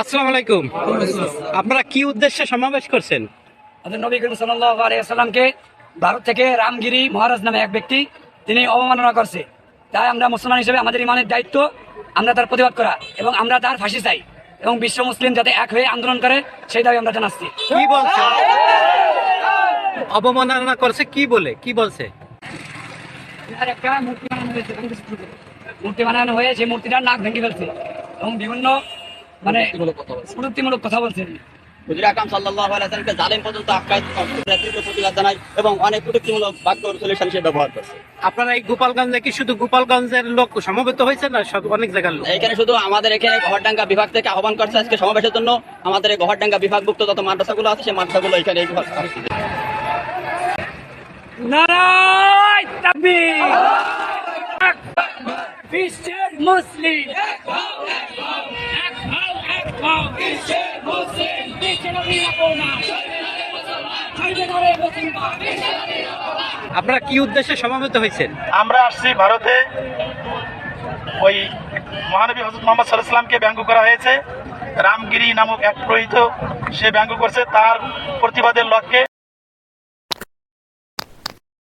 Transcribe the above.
আসসালামু আলাইকুম। আপনারা কি উদ্দেশ্যে সমাবেশ করছেন? নবী করিম সাল্লামকে ভারত থেকে রামগিরি মহারাজ নামে এক ব্যক্তি তিনি অবমাননা করছে। তাই আমরা মুসলমান হিসেবে আমাদের ইমানের দায়িত্ব আমরা তার প্রতিবাদ করা এবং আমরা তার ফাঁসি চাই এবং বিশ্ব মুসলিম যাতে এক হয়ে আন্দোলন করে সেই দাবি আমরা জানাচ্ছি। কি বলছে অবমাননা করছে কি বলে? কি বলছে? একটা মূর্তি বানানো হয়েছে মূর্তি বানানো মূর্তিটার নাক ভেঙে ফেলছে এবং বিভিন্ন মানে প্রযুক্তিমূলক কথা বলছে। হুজুর আকরাম সাল্লাল্লাহু আলাইহি ওয়াসাল্লামকে জালেম পর্যন্ত আখ্যায়িত করে তীব্র প্রতিবাদ জানাই এবং অনেক প্রযুক্তিমূলক বাক্য সলিউশন সে ব্যবহার করছে। আপনারা এই গোপালগঞ্জে কি শুধু গোপালগঞ্জের লোক সমবেত হয়েছে না সব অনেক জায়গার লোক? এখানে শুধু আমাদের এখানে গহরডাঙ্গা বিভাগ থেকে আহ্বান করছে আজকে সমাবেশের জন্য। আমাদের এই গহরডাঙ্গা বিভাগভুক্ত যত মাদ্রাসাগুলো আছে সেই মাদ্রাসাগুলো এখানে বিভাগ নারায় তাকবীর বিশ্বের মুসলিম। বিশ্বের। আপনারা কি উদ্দেশ্যে সমবেত হয়েছেন আমরা আসছি ভারতে ওই মহানবী হজরত মোহাম্মদ সাল্লাহামকে ব্যঙ্গ করা হয়েছে রামগিরি নামক এক প্রহিত সে ব্যঙ্গ করছে তার প্রতিবাদের লক্ষ্যে